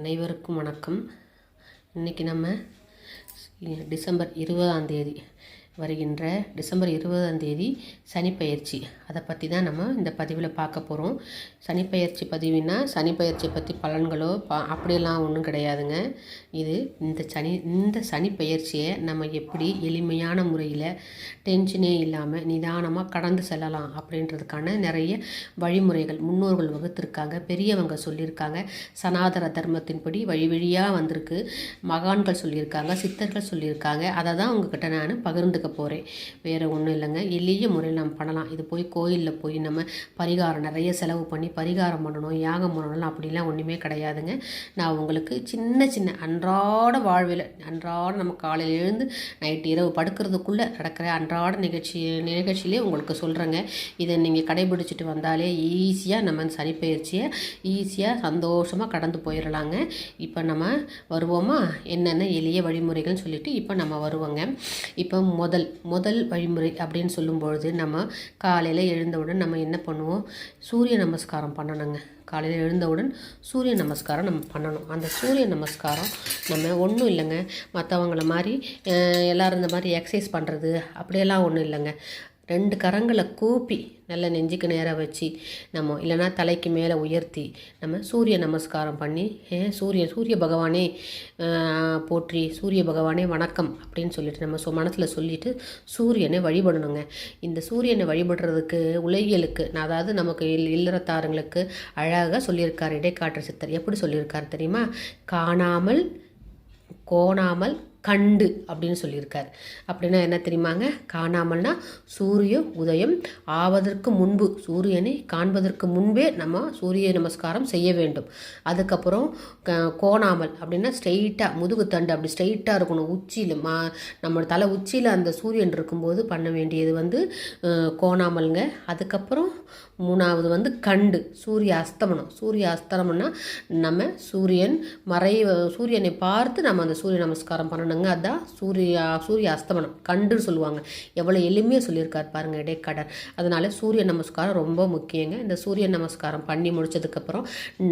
அனைவருக்கும் வணக்கம். இன்றைக்கி நம்ம டிசம்பர் இருபதாம் தேதி. வருகின்ற டிசம்பர் இருபதாம் தேதி சனிப்பயிற்சி அதை பற்றி தான் நம்ம இந்த பதிவில் பார்க்க போகிறோம் சனிப்பயிற்சி பதிவுனா சனிப்பயிற்சி பற்றி பலன்களோ பா அப்படியெல்லாம் ஒன்றும் கிடையாதுங்க. இது இந்த சனி இந்த சனிப்பெயர்ச்சியை நம்ம எப்படி எளிமையான முறையில் டென்ஷனே இல்லாமல் நிதானமாக கடந்து செல்லலாம் அப்படின்றதுக்கான நிறைய வழிமுறைகள் முன்னோர்கள் வகுத்திருக்காங்க பெரியவங்க சொல்லியிருக்காங்க. சனாதன தர்மத்தின்படி வழி வழியாக வந்திருக்கு. மகான்கள் சொல்லியிருக்காங்க சித்தர்கள் சொல்லியிருக்காங்க. அதை தான் உங்ககிட்ட நான் பகிர்ந்து பகிர்ந்துக்க போகிறேன் வேறு ஒன்றும் இல்லைங்க. எளிய முறையில் நம்ம பண்ணலாம். இது போய் கோயிலில் போய் நம்ம பரிகாரம் நிறைய செலவு பண்ணி பரிகாரம் பண்ணணும் யாகம் பண்ணணும் அப்படிலாம் ஒன்றுமே கிடையாதுங்க. நான் உங்களுக்கு சின்ன சின்ன அன்றாட வாழ்வில் அன்றாட நம்ம காலையில் எழுந்து நைட்டு இரவு படுக்கிறதுக்குள்ளே நடக்கிற அன்றாட நிகழ்ச்சி நிகழ்ச்சியிலே உங்களுக்கு சொல்கிறேங்க இதை நீங்கள் கடைபிடிச்சிட்டு வந்தாலே ஈஸியாக நம்ம சனிப்பயிற்சியை ஈஸியாக சந்தோஷமாக கடந்து போயிடலாங்க இப்போ நம்ம வருவோமா? என்னென்ன எளிய வழிமுறைகள்னு சொல்லிட்டு இப்போ நம்ம வருவோங்க. இப்போ முதல் முதல் வழிமுறை அப்படின்னு சொல்லும்பொழுது நம்ம காலையில் எழுந்தவுடன் நம்ம என்ன பண்ணுவோம்? சூரிய நமஸ்காரம் பண்ணணுங்க. காலையில் எழுந்தவுடன் சூரிய நமஸ்காரம் நம்ம பண்ணணும். அந்த சூரிய நமஸ்காரம் நம்ம ஒன்றும் இல்லைங்க. மற்றவங்கள மாதிரி எல்லோரும் இந்த மாதிரி எக்ஸசைஸ் பண்ணுறது அப்படியெல்லாம் ஒன்றும் இல்லைங்க. ரெண்டு கரங்களை கூப்பி நல்ல நெஞ்சுக்கு நேராக வச்சு நம்ம இல்லைன்னா தலைக்கு மேலே உயர்த்தி நம்ம சூரிய நமஸ்காரம் பண்ணி "ஹே, சூரிய சூரிய பகவானே போற்றி சூரிய பகவானே வணக்கம் அப்படின்னு சொல்லிட்டு நம்ம சொ மனசில் சொல்லிட்டு சூரியனை வழிபடணுங்க. இந்த சூரியனை வழிபடுறதுக்கு உலகியலுக்கு நான் அதாவது நமக்கு இல் இல்லறத்தாருங்களுக்கு அழகாக சொல்லியிருக்கார் இடைக்காற்று சித்தர். எப்படி சொல்லியிருக்கார் தெரியுமா? காணாமல் கோணாமல் கண்டு அப்படின்னு சொல்லியிருக்கார். அப்படின்னா என்ன தெரியுமாங்க? காணாமல்னா சூரிய உதயம் ஆவதற்கு முன்பு சூரியனை காண்பதற்கு முன்பே நம்ம சூரிய நமஸ்காரம் செய்ய வேண்டும். அதுக்கப்புறம் க- கோணாமல் அப்படின்னா ஸ்ட்ரெயிட்டாக முதுகு தண்டு அப்படி ஸ்ட்ரெயிட்டாக இருக்கணும். உச்சியில் மா நம்ம தலை உச்சியில் அந்த சூரியன் இருக்கும்போது பண்ண வேண்டியது வந்து கோணாமல்ங்க. அதுக்கப்புறம் மூணாவது வந்து கண்டு சூரிய அஸ்தமனம். சூரிய அஸ்தமனம்னா நம்ம சூரியன் மறை சூரியனை பார்த்து நம்ம அந்த சூரிய நமஸ்காரம் பண்ணணுங்க. அதுதான் சூரிய சூரிய அஸ்தமனம். கண்டுன்னு சொல்லுவாங்க. எவ்வளோ எளிமையாக சொல்லியிருக்கார் பாருங்க இடைக்கடர். அதனால சூரிய நமஸ்காரம் ரொம்ப முக்கியங்க. இந்த சூரிய நமஸ்காரம் பண்ணி முடிச்சதுக்கப்புறம்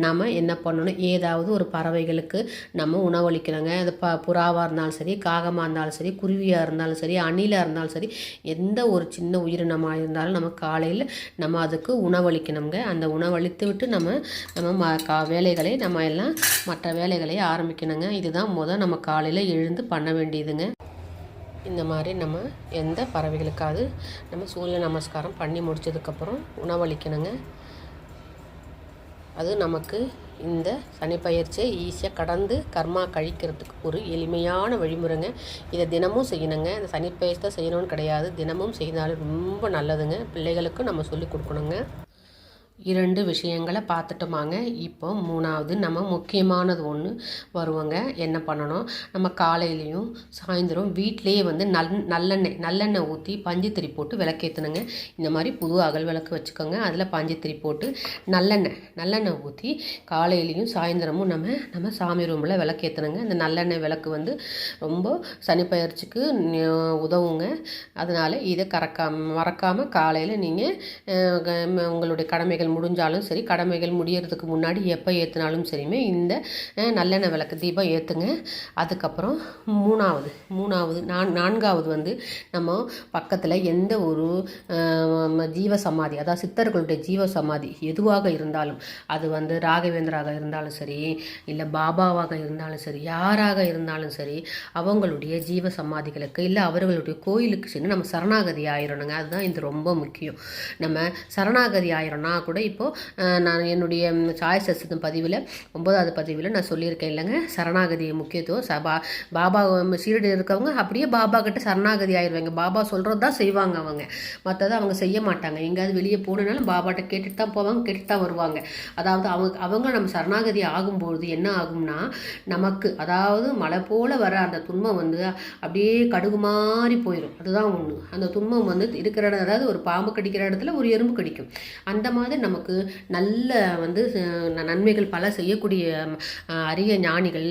நம்ம என்ன பண்ணணும்? ஏதாவது ஒரு பறவைகளுக்கு நம்ம உணவளிக்கணுங்க. அது ப புறாவாக இருந்தாலும் சரி காகமாக இருந்தாலும் சரி குருவியாக இருந்தாலும் சரி அணிலாக இருந்தாலும் சரி எந்த ஒரு சின்ன உயிரினமாக இருந்தாலும் நம்ம காலையில் நம்ம அதுக்கு உணவளிக்கணுங்க. அந்த உணவளித்து விட்டு நம்ம நம்ம ம கா வேலைகளை நம்ம எல்லாம் மற்ற வேலைகளை ஆரம்பிக்கணுங்க. இதுதான் முதல் நம்ம காலையில் எழுந்து பண்ண வேண்டியதுங்க. இந்த மாதிரி நம்ம எந்த பறவைகளுக்காவது நம்ம சூரிய நமஸ்காரம் பண்ணி முடிச்சதுக்கப்புறம் உணவளிக்கணுங்க. அது நமக்கு இந்த சனிப்பயிற்சியை ஈஸியாக கடந்து கர்மா கழிக்கிறதுக்கு ஒரு எளிமையான வழிமுறைங்க. இதை தினமும் செய்யணுங்க. இந்த சனிப்பயிற்சி தான் செய்யணும்னு கிடையாது. தினமும் செய்தாலும் ரொம்ப நல்லதுங்க. பிள்ளைகளுக்கும் நம்ம சொல்லி கொடுக்கணுங்க. இரண்டு விஷயங்களை பார்த்துட்டோமாங்க. இப்போ மூணாவது நம்ம முக்கியமானது ஒன்று வருவோங்க. என்ன பண்ணணும்? நம்ம காலையிலையும் சாயந்தரம் வீட்டிலேயே வந்து நல் நல்லெண்ணெய் நல்லெண்ணெய் ஊற்றி பஞ்சுத்திரி போட்டு விளக்கேற்றணுங்க இந்த மாதிரி புது அகல் விளக்கு வச்சுக்கோங்க. அதில் பஞ்சுத்திரி போட்டு நல்லெண்ணெய் நல்லெண்ணெய் ஊற்றி காலையிலையும் சாயந்தரமும் நம்ம நம்ம சாமி ரூமில் விளக்கேற்றணுங்க இந்த நல்லெண்ணெய் விளக்கு வந்து ரொம்ப சனிப்பயிற்சிக்கு உதவுங்க. அதனால் இதை கறக்காம மறக்காமல் காலையில் நீங்கள் உங்களுடைய கடமைகள் முடிஞ்சாலும் சரி கடமைகள் முடியறதுக்கு முன்னாடி எப்போ ஏற்றினாலும் சரியுமே இந்த நல்லெண்ணெய் விளக்கு தீபம் ஏற்றுங்க அதுக்கப்புறம் மூணாவது மூணாவது நான் நான்காவது வந்து நம்ம பக்கத்தில் எந்த ஒரு ஜீவ சமாதி அதாவது சித்தர்களுடைய ஜீவ சமாதி எதுவாக இருந்தாலும் அது வந்து ராகவேந்திராக இருந்தாலும் சரி இல்லை பாபாவாக இருந்தாலும் சரி யாராக இருந்தாலும் சரி அவங்களுடைய ஜீவ சமாதிகளுக்கு இல்லை அவர்களுடைய கோயிலுக்கு சென்று நம்ம சரணாகதி ஆயிரணுங்க. அதுதான் இது ரொம்ப முக்கியம். நம்ம சரணாகதி ஆயிரம்னா கூட இப்போது நான் என்னுடைய சாய் சசிதம் பதிவில் ஒன்பதாவது பதிவில் நான் சொல்லியிருக்கேன் இல்லைங்க. சரணாகதி முக்கியத்துவம் ச பா பாபா சீரடி இருக்கவங்க அப்படியே பாபா கிட்ட சரணாகதி ஆயிடுவாங்க பாபா சொல்கிறது தான் செய்வாங்க அவங்க. மற்றதை அவங்க செய்ய மாட்டாங்க. எங்கேயாவது வெளியே போகணுன்னாலும் பாபாட்ட கேட்டுட்டு தான் போவாங்க கேட்டுட்டு தான் வருவாங்க. அதாவது அவங்க அவங்க நம்ம சரணாகதி ஆகும்பொழுது என்ன ஆகும்னா நமக்கு அதாவது மழை போல் வர அந்த துன்பம் வந்து அப்படியே கடுகு மாதிரி போயிடும் அதுதான் ஒன்று அந்த துன்பம் வந்து இருக்கிற இடம் அதாவது ஒரு பாம்பு கடிக்கிற இடத்துல ஒரு எறும்பு கடிக்கும். அந்த மாதிரி நமக்கு நல்ல வந்து நன்மைகள் பல செய்யக்கூடிய அரிய ஞானிகள்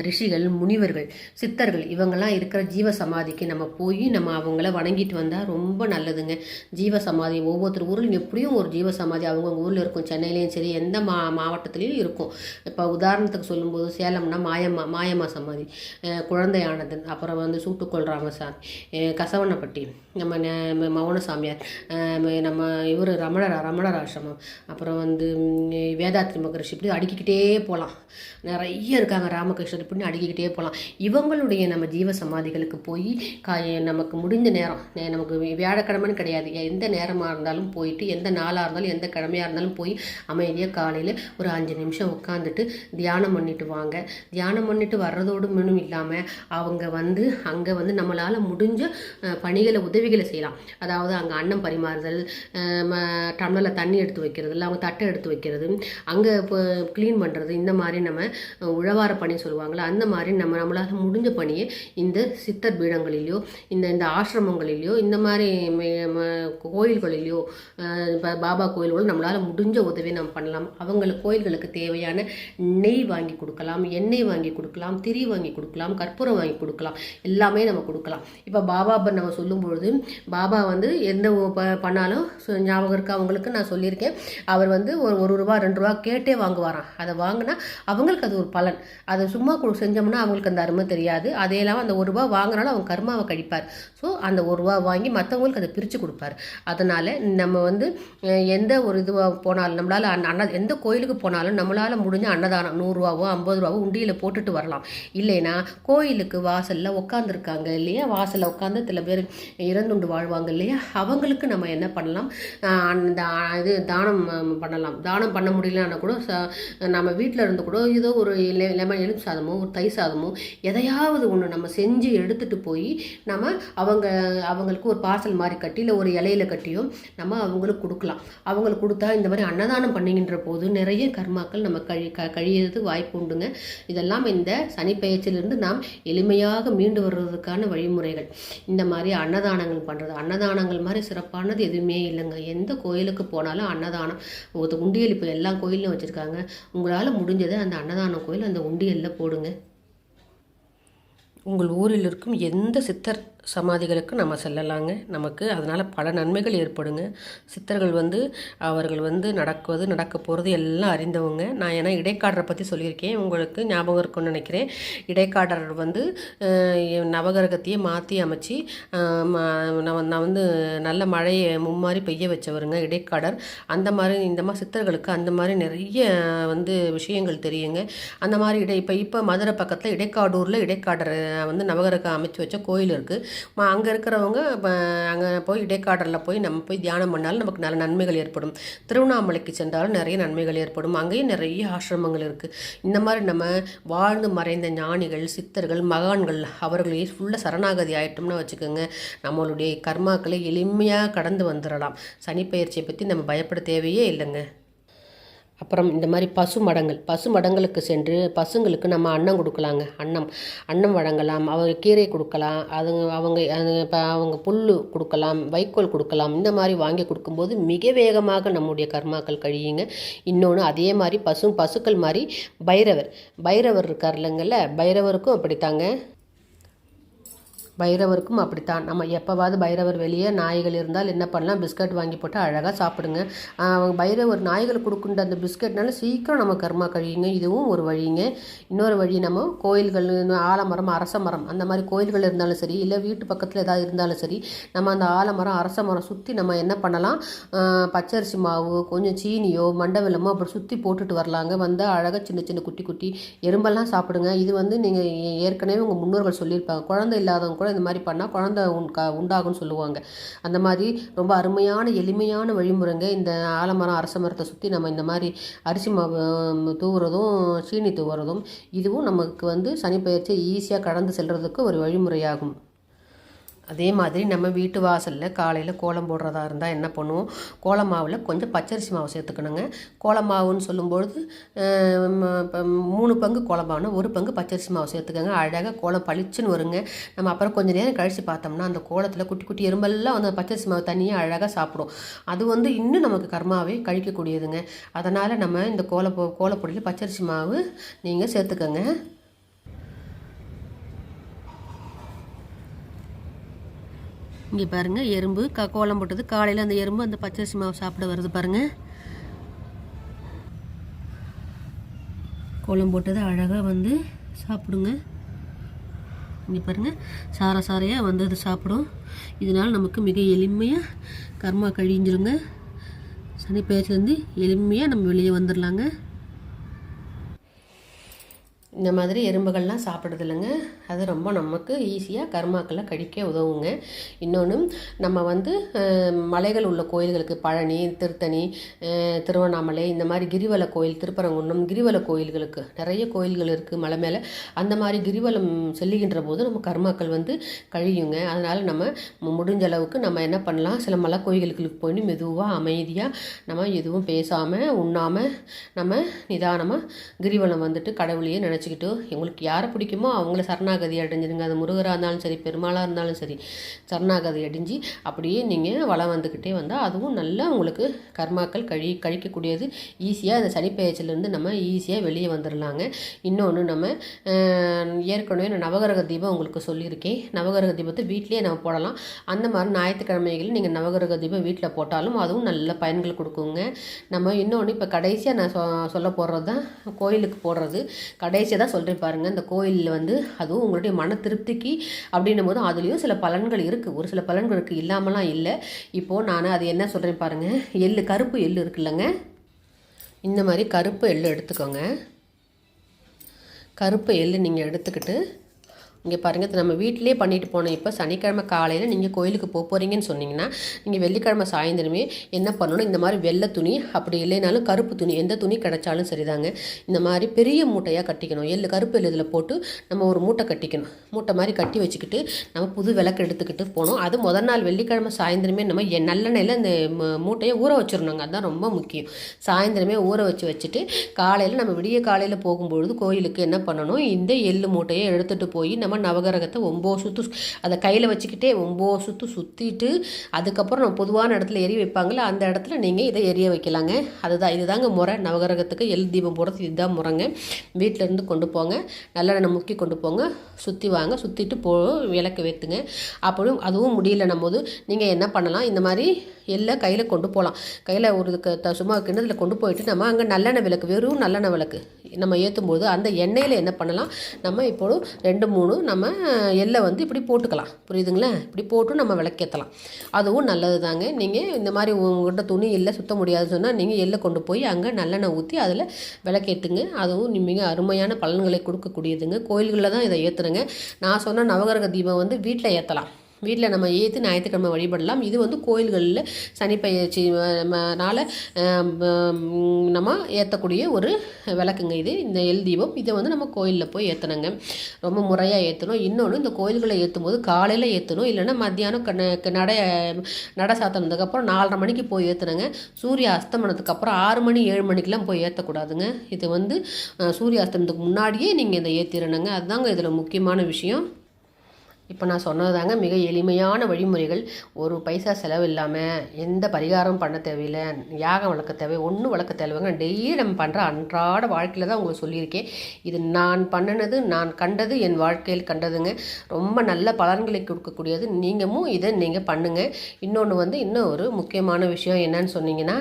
ரிஷிகள் முனிவர்கள் சித்தர்கள் இவங்கெல்லாம் இருக்கிற ஜீவ சமாதிக்கு நம்ம போய் நம்ம அவங்கள வணங்கிட்டு வந்தால் ரொம்ப நல்லதுங்க. ஜீவ சமாதி ஒவ்வொருத்தர் ஊரில் எப்படியும் ஒரு ஜீவ சமாதி அவங்கவுங்க ஊரில் இருக்கும். சென்னையிலையும் சரி எந்த மா மாவட்டத்துலேயும் இருக்கும். இப்போ உதாரணத்துக்கு சொல்லும்போது சேலம்னா மாயம்மா மாயம்மா சமாதி குழந்தையானது அப்புறம் வந்து சூட்டுக்கொள் ராமசாமி கசவனப்பட்டி நம்ம ந- மௌன சாமியார் நம்ம இவர் ரமணர் ரமணர் ஆசிரமம் அப்புறம் வந்து வேதாத்ரி மகரிஷி இப்படி அடுக்கிக்கிட்டே போகலாம் நிறைய இருக்காங்க ராமகிருஷ்ணர் இப்படின்னு அடுக்கிக்கிட்டே போகலாம் இவங்களுடைய நம்ம ஜீவ சமாதிகளுக்கு போய் கா நமக்கு முடிஞ்ச நேரம் நமக்கு வியாழக்கிழமைன்னு கிடையாது. எந்த நேரமாக இருந்தாலும் போயிட்டு எந்த நாளாக இருந்தாலும் எந்த கிழமையாக இருந்தாலும் போய் அமைதியாக காலையில் ஒரு அஞ்சு நிமிஷம் உட்காந்துட்டு தியானம் பண்ணிட்டு வாங்க. தியானம் பண்ணிட்டு வர்றதோடு மினும் இல்லாமல் அவங்க வந்து அங்கே வந்து நம்மளால் முடிஞ்ச பணிகளை உதவிகளை செய்யலாம். அதாவது அங்கே அன்னம் பரிமாறுதல் ம- டம்ளரில் தண்ணி எடுத்து வைக்கிறது இல்லை அவங்க தட்டை எடுத்து வைக்கிறது அங்கே இப்போ க்ளீன் பண்ணுறது இந்த மாதிரி நம்ம உழவார பணி சொல்லுவாங்களே அந்த மாதிரி நம்ம நம்மளால் முடிஞ்ச பணியை இந்த சித்தர் பீடங்களிலையோ இந்த இந்த ஆசிரமங்களிலேயோ இந்த மாதிரி கோயில்களிலேயோ ம- கோயில்களிலையோ பாபா கோயில்களோ நம்மளால் முடிஞ்ச உதவி நம்ம பண்ணலாம். அவங்களுக்கு கோயில்களுக்கு தேவையான நெய் வாங்கி கொடுக்கலாம் எண்ணெய் வாங்கி கொடுக்கலாம் திரி வாங்கி கொடுக்கலாம் கற்பூரம் வாங்கி கொடுக்கலாம் எல்லாமே நம்ம கொடுக்கலாம். இப்போ பாபா நம்ம சொல்லும்பொழுது பாபா வந்து எந்த ப- பண்ணாலும் ஞாபகம் இருக்கு? அவங்களுக்கு நான் சொல்லியிருக்கேன். அவர் வந்து ஒரு ஒரு ரூபா ரெண்டு ரூபா கேட்டே வாங்குவாராம். அதை வாங்கினா அவங்களுக்கு அது ஒரு பலன். அதை சும்மா செஞ்சோம்னா அவங்களுக்கு அந்த அருமை தெரியாது. அதே இல்லாமல் அந்த ஒரு ரூபா வாங்கினாலும் அவங்க கர்மாவை கழிப்பார் ஸோ அந்த ஒரு ரூபா வாங்கி மற்றவங்களுக்கு அதை பிரித்து கொடுப்பார். அதனால் நம்ம வந்து எந்த ஒரு இதுவாக போனாலும் நம்மளால் அன்ன எந்த கோயிலுக்கு போனாலும் நம்மளால் முடிஞ்ச அன்னதானம் நூறுரூவாவோ ஐம்பது ரூபாவோ உண்டியில் போட்டுட்டு வரலாம். இல்லைன்னா கோயிலுக்கு வாசலில் உட்காந்துருக்காங்க இல்லையா? வாசலில் உட்காந்து சில பேர் இறந்துண்டு வாழ்வாங்க இல்லையா? அவங்களுக்கு நம்ம என்ன பண்ணலாம்? அந்த இது இது தானம் பண்ணலாம். தானம் பண்ண முடியலன்னா கூட ச- நம்ம வீட்டில் இருந்து கூட ஏதோ ஒரு லெ- லெமன் எலும்பு சாதமோ ஒரு தை சாதமோ எதையாவது ஒன்று நம்ம செஞ்சு எடுத்துகிட்டு போய் நம்ம அவங்க அவங்களுக்கு ஒரு பார்சல் மாதிரி கட்டி இல்லை ஒரு இலையில கட்டியோ நம்ம அவங்களுக்கு கொடுக்கலாம். அவங்களுக்கு கொடுத்தா இந்த மாதிரி அன்னதானம் பண்ணிக்கின்ற போது நிறைய கர்மாக்கள் நம்ம கழி க கழியறதுக்கு வாய்ப்பு உண்டுங்க. இதெல்லாம் இந்த சனிப்பெயர்ச்சியிலிருந்து நாம் எளிமையாக மீண்டு வர்றதுக்கான வழிமுறைகள். இந்த மாதிரி அன்னதானங்கள் பண்ணுறது அன்னதானங்கள் மாதிரி சிறப்பானது எதுவுமே இல்லைங்க. எந்த கோயிலுக்கு போனாலும் அன்ன அன்னதானம். ஒரு உண்டியல் இப்போ எல்லா கோயிலையும் வச்சுருக்காங்க. உங்களால் முடிஞ்சதை அந்த அன்னதானம் கோயில் அந்த உண்டியலில் போடுங்க. உங்கள் ஊரில் இருக்கும் எந்த சித்தர் சமாதிகளுக்கு நம்ம செல்லலாங்க. நமக்கு அதனால் பல நன்மைகள் ஏற்படுங்க. சித்தர்கள் வந்து அவர்கள் வந்து நடக்குவது நடக்க போகிறது எல்லாம் அறிந்தவங்க. நான் ஏன்னா இடைக்காடரை பற்றி சொல்லியிருக்கேன். உங்களுக்கு ஞாபகம் இருக்கும்னு நினைக்கிறேன். இடைக்காடர் வந்து நவகிரகத்தையே மாற்றி அமைச்சு ம- நான் நான் வந்து நல்ல மழையை மும்மாரி பெய்ய வச்சவருங்க இடைக்காடர். அந்த மாதிரி இந்த மாதிரி சித்தர்களுக்கு அந்த மாதிரி நிறைய வந்து விஷயங்கள் தெரியுங்க. அந்த மாதிரி இடை இப்போ இப்போ மதுரை பக்கத்தில் இடைக்காடூரில் இடைக்காடர் வந்து நவகிரகம் அமைச்சு வச்ச கோயில் இருக்குது அங்கே இருக்கிறவங்க அங்கே போய் இடைக்காடலில் போய் நம்ம போய் தியானம் பண்ணாலும் நமக்கு நல்ல நன்மைகள் ஏற்படும். திருவண்ணாமலைக்கு சென்றாலும் நிறைய நன்மைகள் ஏற்படும். அங்கேயும் நிறைய ஆசிரமங்கள் இருக்குது இந்த மாதிரி நம்ம வாழ்ந்து மறைந்த ஞானிகள் சித்தர்கள் மகான்கள் அவர்களே ஃபுல்லாக சரணாகதி ஆகிட்டோம்னு வச்சுக்கோங்க. நம்மளுடைய கர்மாக்களை எளிமையாக கடந்து வந்துடலாம் சனிப்பயிற்சியை பற்றி நம்ம பயப்பட தேவையே இல்லைங்க. அப்புறம் இந்த மாதிரி பசு மடங்கள் பசு மடங்களுக்கு சென்று பசுங்களுக்கு நம்ம அன்னம் கொடுக்கலாங்க. அன்னம் அன்னம் வழங்கலாம் அவங்க கீரை கொடுக்கலாம் அதுங்க அவங்க அது இப்போ அவங்க புல் கொடுக்கலாம் வைக்கோல் கொடுக்கலாம் இந்த மாதிரி வாங்கி கொடுக்கும்போது மிக வேகமாக நம்முடைய கர்மாக்கள் கழியுங்க. இன்னொன்று அதே மாதிரி பசு பசுக்கள் மாதிரி பைரவர் பைரவர் இருக்கார் இல்லைங்கள்ல பைரவருக்கும் அப்படித்தாங்க. பைரவருக்கும் அப்படித்தான். நம்ம எப்போவாவது பைரவர் வெளியே நாய்கள் இருந்தால் என்ன பண்ணலாம்? பிஸ்கட் வாங்கி போட்டு அழகாக சாப்பிடுங்க. அவங்க பைரவர் நாய்கள் கொடுக்குன்ற அந்த பிஸ்கட்னால சீக்கிரம் நம்ம கர்மா கழியுங்க. இதுவும் ஒரு வழிங்க. இன்னொரு வழி நம்ம கோயில்கள் ஆலமரம் அரச மரம் அந்த மாதிரி கோயில்கள் இருந்தாலும் சரி இல்லை வீட்டு பக்கத்தில் ஏதாவது இருந்தாலும் சரி நம்ம அந்த ஆலமரம் அரச மரம் சுற்றி நம்ம என்ன பண்ணலாம்? பச்சரிசி மாவு கொஞ்சம் சீனியோ மண்டவெல்லமோ அப்படி சுற்றி போட்டுட்டு வரலாங்க. வந்து அழகாக சின்ன சின்ன குட்டி குட்டி எறும்பெல்லாம் சாப்பிடுங்க. இது வந்து நீங்கள் ஏற்கனவே உங்கள் முன்னோர்கள் சொல்லியிருப்பாங்க. குழந்தை இல்லாதவங்க கூட இந்த மாதிரி பண்ணால் குழந்தை உன் க உண்டாகும்னு சொல்லுவாங்க. அந்த மாதிரி ரொம்ப அருமையான எளிமையான வழிமுறைங்க. இந்த ஆலமரம் அரச மரத்தை சுற்றி நம்ம இந்த மாதிரி அரிசி மாவு தூவுறதும் சீனி தூவுறதும் இதுவும் நமக்கு வந்து சனிப்பெயர்ச்சி ஈஸியாக கடந்து செல்கிறதுக்கு ஒரு வழிமுறையாகும். அதே மாதிரி நம்ம வீட்டு வாசலில் காலையில் கோலம் போடுறதா இருந்தால் என்ன பண்ணுவோம்? கோலம் மாவில் கொஞ்சம் பச்சரிசி மாவு சேர்த்துக்கணுங்க. கோலம் மாவுன்னு சொல்லும்பொழுது மூணு பங்கு கோலம் மாவுனா ஒரு பங்கு பச்சரிசி மாவு சேர்த்துக்கோங்க. அழகாக கோலம் பளிச்சுன்னு வருங்க. நம்ம அப்புறம் கொஞ்சம் நேரம் கழித்து பார்த்தோம்னா அந்த கோலத்தில் குட்டி குட்டி எறும்பெல்லாம் வந்து பச்சரிசி மாவு தண்ணியை அழகாக சாப்பிடும். அது வந்து இன்னும் நமக்கு கர்மாவே கழிக்கக்கூடியதுங்க. அதனால் நம்ம இந்த கோல கோலப்பொடியில் பச்சரிசி மாவு நீங்கள் சேர்த்துக்கோங்க. இங்கே பாருங்கள் எறும்பு. க கோலம் போட்டது. காலையில் அந்த எறும்பு அந்த பச்சரிசி மாவு சாப்பிட வருது பாருங்கள் கோலம் போட்டது அழகாக வந்து சாப்பிடுங்க. இங்கே பாருங்கள் சார சாரையாக வந்து அது சாப்பிடும். இதனால் நமக்கு மிக எளிமையாக கர்மா கழிஞ்சிருங்க. சனி பெயர்ச்சிலேருந்து எளிமையாக நம்ம வெளியே வந்துடலாங்க இந்த மாதிரி எறும்புகள்லாம் சாப்பிடுறது இல்லைங்க அது ரொம்ப நமக்கு ஈஸியாக கர்மாக்களை கழிக்க உதவுங்க. இன்னொன்று நம்ம வந்து மலைகள் உள்ள கோயில்களுக்கு பழனி திருத்தணி திருவண்ணாமலை இந்த மாதிரி கிரிவல கோயில் திருப்பரங்குன்றம் கிரிவல கோயில்களுக்கு நிறைய கோயில்கள் இருக்குது மலை மேலே. அந்த மாதிரி கிரிவலம் செல்லுகின்ற போது நம்ம கர்மாக்கள் வந்து கழியுங்க. அதனால் நம்ம முடிஞ்ச அளவுக்கு நம்ம என்ன பண்ணலாம்? சில மலை கோயில்களுக்கு போய் மெதுவாக அமைதியாக நம்ம எதுவும் பேசாமல் உண்ணாமல் நம்ம நிதானமாக கிரிவலம் வந்துட்டு கடவுளையே வச்சுக்கிட்டு உங்களுக்கு யாரை பிடிக்குமோ அவங்கள சரணாகதி அடைஞ்சிருங்க. அது முருகராக இருந்தாலும் சரி பெருமாளாக இருந்தாலும் சரி சரணாகதி அடிஞ்சு அப்படியே நீங்கள் வளம் வந்துக்கிட்டே வந்தால் அதுவும் நல்லா உங்களுக்கு கர்மாக்கள் கழி கழிக்கக்கூடியது. ஈஸியாக அந்த சனிப்பெயர்ச்சிலேருந்து நம்ம ஈஸியாக வெளியே வந்துடலாங்க இன்னொன்று நம்ம ஏற்கனவே நான் நவகிரக தீபம் உங்களுக்கு சொல்லியிருக்கேன். நவகிரக தீபத்தை வீட்டிலேயே நம்ம போடலாம். அந்த மாதிரி ஞாயிற்றுக்கிழமைகளில் நீங்கள் நவகிரக தீபம் வீட்டில் போட்டாலும் அதுவும் நல்ல பயன்கள் கொடுக்குங்க. நம்ம இன்னொன்று இப்போ கடைசியாக நான் சொ சொல்ல போடுறது தான் கோயிலுக்கு போடுறது. கடைசியாக தான் சொல்கிறேன் பாருங்கள் இந்த கோயிலில் வந்து அதுவும் உங்களுடைய மன திருப்திக்கு அப்படின்னும் போது அதுலேயும் சில பலன்கள் இருக்குது ஒரு சில பலன்கள் இருக்குது இல்லாமலாம் இல்லை. இப்போது நான் அது என்ன சொல்கிறேன் பாருங்கள் எள்ளு கருப்பு எள்ளு இருக்குல்லங்க. இந்த மாதிரி கருப்பு எள்ளு எடுத்துக்கோங்க. கருப்பு எள்ளு நீங்கள் எடுத்துக்கிட்டு இங்கே பாருங்கள் இது நம்ம வீட்டிலே பண்ணிட்டு போனோம் இப்போ சனிக்கிழமை காலையில் நீங்கள் கோயிலுக்கு போக போகிறீங்கன்னு சொன்னீங்கன்னா நீங்கள் வெள்ளிக்கிழமை சாயந்தரமே என்ன பண்ணணும்? இந்த மாதிரி வெள்ளை துணி அப்படி இல்லைனாலும் கருப்பு துணி எந்த துணி கிடைச்சாலும் சரிதாங்க. இந்த மாதிரி பெரிய மூட்டையாக கட்டிக்கணும். எள்ளு கருப்பு எள்ளு இதில் போட்டு நம்ம ஒரு மூட்டை கட்டிக்கணும். மூட்டை மாதிரி கட்டி வச்சுக்கிட்டு நம்ம புது விளக்கு எடுத்துக்கிட்டு போகணும். அது முதல் நாள் வெள்ளிக்கிழமை சாயந்தரமே நம்ம எ- நல்லெண்ணெயில் இந்த மூட்டையை ஊற வச்சிடணுங்க. அதுதான் ரொம்ப முக்கியம். சாயந்தரமே ஊற வச்சு வச்சுட்டு காலையில் நம்ம விடிய காலையில் போகும்பொழுது கோயிலுக்கு என்ன பண்ணணும்? இந்த எள்ளு மூட்டையை எடுத்துகிட்டு போய் நம்ம நவகிரகத்தை ஒம்பது சுற்று அதை கையில் வச்சுக்கிட்டே ஒம்பது சுற்று சுற்றிட்டு அதுக்கப்புறம் நம்ம பொதுவான இடத்துல எரிய வைப்பாங்களே அந்த இடத்துல நீங்கள் இதை எரிய வைக்கலாங்க. அதுதான் இதுதாங்க முறை. நவகரகத்துக்கு எள் தீபம் போடுறது இதுதான் முறைங்க. வீட்டில் இருந்து கொண்டு போங்க. நல்லெண்ணெய் முக்கி கொண்டு போங்க. சுற்றி வாங்க. சுற்றிட்டு போ விளக்கு வைத்துங்க. அப்படியும் அதுவும் முடியலன்னும் போது நீங்கள் என்ன பண்ணலாம்? இந்த மாதிரி எல்லாம் கையில் கொண்டு போகலாம் கையில் ஒரு க- சும்மா கிணத்துல கொண்டு போயிட்டு நம்ம அங்கே நல்லெண்ணெய் விளக்கு வெறும் நல்லெண்ணெய் விளக்கு நம்ம ஏற்றும் போது அந்த எண்ணெயில் என்ன பண்ணலாம்? நம்ம இப்போது ரெண்டு மூணு நம்ம எள்ளை வந்து இப்படி போட்டுக்கலாம். புரியுதுங்களா? இப்படி போட்டு நம்ம விளக்கேற்றலாம் அதுவும் நல்லது தாங்க நீங்கள் இந்த மாதிரி உங்கள்கிட்ட துணி எல்லை சுத்த முடியாதுன்னு சொன்னால் நீங்கள் எல்லை கொண்டு போய் அங்கே நல்லெண்ணெய் ஊற்றி அதில் விளக்கேற்றுங்க அதுவும் மிக அருமையான பலன்களை கொடுக்கக்கூடியதுங்க. கோயில்களில் தான் இதை ஏற்றுறங்க நான் சொன்ன நவகரக தீபம் வந்து வீட்டில் ஏற்றலாம் வீட்டில் நம்ம ஏற்று ஞாயிற்றுக்கிழமை வழிபடலாம். இது வந்து கோயில்களில் சனிப்பயிற்சி நாள் நம்ம ஏற்றக்கூடிய ஒரு விளக்குங்க இது. இந்த எல் தீபம். இதை வந்து நம்ம கோயிலில் போய் ஏற்றணுங்க ரொம்ப முறையாக ஏற்றணும் இன்னொன்று இந்த கோயில்களை ஏற்றும் போது காலையில் ஏற்றணும் இல்லைன்னா மத்தியானம் க- நடை நடை சாத்தினதுக்கப்புறம் நாலரை மணிக்கு போய் ஏற்றுனுங்க சூரிய அஸ்தமனத்துக்கு அப்புறம் ஆறு மணி ஏழு மணிக்கெலாம் போய் ஏற்றக்கூடாதுங்க இது வந்து சூரிய அஸ்தமனத்துக்கு முன்னாடியே நீங்கள் இதை ஏற்றிடணுங்க அதுதாங்க இதில் முக்கியமான விஷயம். இப்போ நான் சொன்னது தாங்க மிக எளிமையான வழிமுறைகள். ஒரு பைசா செலவு இல்லாமல் எந்த பரிகாரம் பண்ண தேவையில்லை யாகம் வளர்க்க தேவை ஒன்றும் வளர்க்க தேவைங்க. டெய்லி நம்ம பண்ணுற அன்றாட வாழ்க்கையில் தான் உங்களுக்கு சொல்லியிருக்கேன். இது நான் பண்ணினது நான் கண்டது என் வாழ்க்கையில் கண்டதுங்க. ரொம்ப நல்ல பலன்களை கொடுக்கக்கூடியது. நீங்களும் இதை நீங்கள் பண்ணுங்கள் இன்னொன்று வந்து இன்னும் ஒரு முக்கியமான விஷயம் என்னன்னு சொன்னீங்கன்னா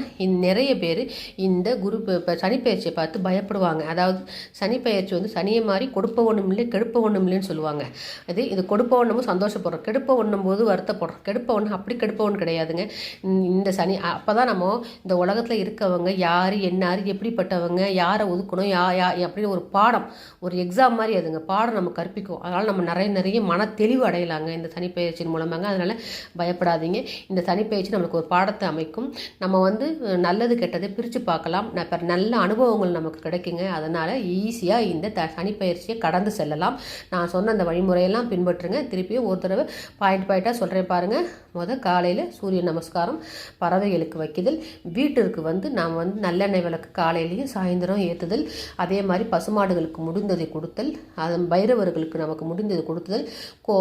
நிறைய பேர் இந்த குரு இப்போ சனிப்பெயர்ச்சியை பார்த்து பயப்படுவாங்க. அதாவது சனிப்பெயர்ச்சி வந்து சனியை மாதிரி கொடுப்ப ஒன்றும் இல்லை கெடுப்ப ஒன்றும் இல்லைன்னு சொல்லுவாங்க. அது இது கொடுப்ப ஒன்றும் சந்தோஷப்படுறோம். கெடுப்ப ஒன்றும் போது வருத்தப்படுறோம். கெடுப்ப ஒன்று அப்படி கெடுப்ப ஒன்று கிடையாதுங்க. இந்த- சனி அப்போ தான் நம்ம இந்த உலகத்தில் இருக்கவங்க யார் என்னார் எப்படிப்பட்டவங்க யாரை ஒதுக்கணும் யா யா அப்படின்னு ஒரு பாடம் ஒரு எக்ஸாம் மாதிரி அதுங்க. பாடம் நம்ம கற்பிக்கும். அதனால் நம்ம நிறைய நிறைய மன தெளிவு அடையலாங்க இந்த சனிப்பயிற்சியின் மூலமாங்க. அதனால் பயப்படாதீங்க. இந்த சனிப்பயிற்சி நம்மளுக்கு ஒரு பாடத்தை அமைக்கும். நம்ம வந்து நல்லது கெட்டதை பிரித்து பார்க்கலாம். நல்ல அனுபவங்கள் நமக்கு கிடைக்குங்க. அதனால் ஈஸியாக இந்த த சனிப்பயிற்சியை கடந்து செல்லலாம். நான் சொன்ன அந்த வழிமுறையெல்லாம் பின்பற்றுங்க. திருப்பியும் ஒரு தடவை பாயிண்ட் பாயிண்ட்டாக சொல்கிறேன் பாருங்கள் முதல் காலையில் சூரிய நமஸ்காரம் பறவைகளுக்கு வைக்குதல் வீட்டிற்கு வந்து நாம் வந்து நல்லெண்ணெய் விளக்கு காலையிலையும் சாயந்தரம் ஏற்றுதல் அதே மாதிரி பசுமாடுகளுக்கு முடிந்ததை கொடுத்தல் அது பைரவர்களுக்கு நமக்கு முடிந்ததை கொடுத்தல் கோ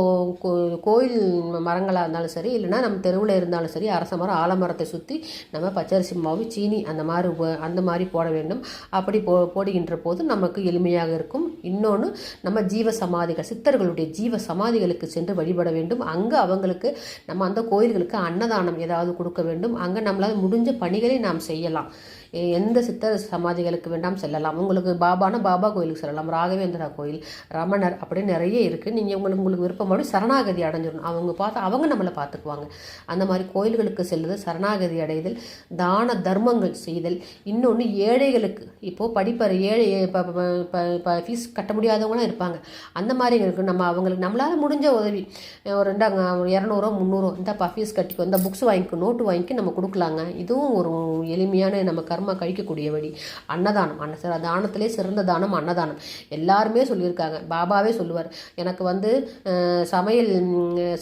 கோயில் மரங்களாக இருந்தாலும் சரி இல்லைனா நம்ம தெருவில் இருந்தாலும் சரி அரச மரம் ஆலமரத்தை சுற்றி நம்ம பச்சரிசி மாவு சீனி அந்த மாதிரி அந்த மாதிரி போட வேண்டும். அப்படி போ போடுகின்ற போது நமக்கு எளிமையாக இருக்கும். இன்னொன்று நம்ம ஜீவ சமாதிகள் சித்தர்களுடைய ஜீவ சமாதிகள் கோயில்களுக்கு சென்று வழிபட வேண்டும். அங்கே அவங்களுக்கு நம்ம அந்த கோயில்களுக்கு அன்னதானம் ஏதாவது கொடுக்க வேண்டும். அங்கே நம்மளால் முடிஞ்ச பணிகளை நாம் செய்யலாம். எந்த சித்தர் சமாதிகளுக்கு வேண்டாம் செல்லலாம். உங்களுக்கு பாபானா பாபா கோயிலுக்கு செல்லலாம். ராகவேந்திரா கோயில் ரமணர் அப்படின்னு நிறைய இருக்குது நீங்கள் உங்களுக்கு உங்களுக்கு விருப்பப்படி சரணாகதி அடைஞ்சிடணும். அவங்க பார்த்து அவங்க நம்மளை பார்த்துக்குவாங்க. அந்த மாதிரி கோயில்களுக்கு செல்வது சரணாகதி அடைதல் தான தர்மங்கள் செய்தல் இன்னொன்று ஏழைகளுக்கு இப்போது படிப்பற ஏழை இப்போ ஃபீஸ் கட்ட முடியாதவங்களாம் இருப்பாங்க. அந்த மாதிரி இருக்குது நம்ம அவங்களுக்கு நம்மளால் முடிஞ்ச உதவி ஒரு ரெண்டாங்க இரநூறுவா முந்நூறுவா இந்தாப்பா ஃபீஸ் கட்டிக்கோ இந்த புக்ஸ் வாங்கிக்கோ நோட்டு வாங்கி நம்ம கொடுக்கலாங்க. இதுவும் ஒரு எளிமையான நம்ம கர்மா கழிக்கக்கூடிய வழி அன்னதானம். அன்ன சார் தானத்திலே சிறந்த தானம் அன்னதானம். எல்லாருமே சொல்லியிருக்காங்க. பாபாவே சொல்லுவார். எனக்கு வந்து சமையல்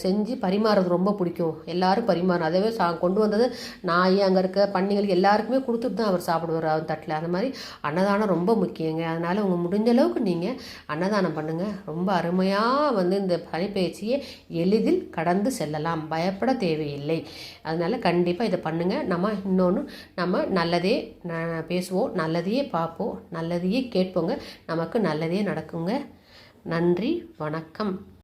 செஞ்சு பரிமாறுறது ரொம்ப பிடிக்கும். எல்லாரும் பரிமாறும். அதவே சா கொண்டு வந்தது நாய் அங்கே இருக்க? பன்னிகளுக்கு எல்லாருக்குமே கொடுத்துட்டு தான் அவர் சாப்பிடுவார் அவர் தட்டில். அந்த மாதிரி அன்னதானம் ரொம்ப முக்கியங்க. அதனால் உங்கள் முடிஞ்ச அளவுக்கு நீங்கள் அன்னதானம் பண்ணுங்கள் ரொம்ப அருமையாக வந்து இந்த பனிப்பயிற்சியை எளிதில் கடந்து செல்லலாம். பயப்பட தேவையில்லை. அதனால் கண்டிப்பாக இதை பண்ணுங்கள் நம்ம இன்னொன்று நம்ம நல்லதே பேசுவோம். நல்லதையே பார்ப்போம். நல்லதையே கேட்போங்க. நமக்கு நல்லதே நடக்குங்க. நன்றி. வணக்கம்.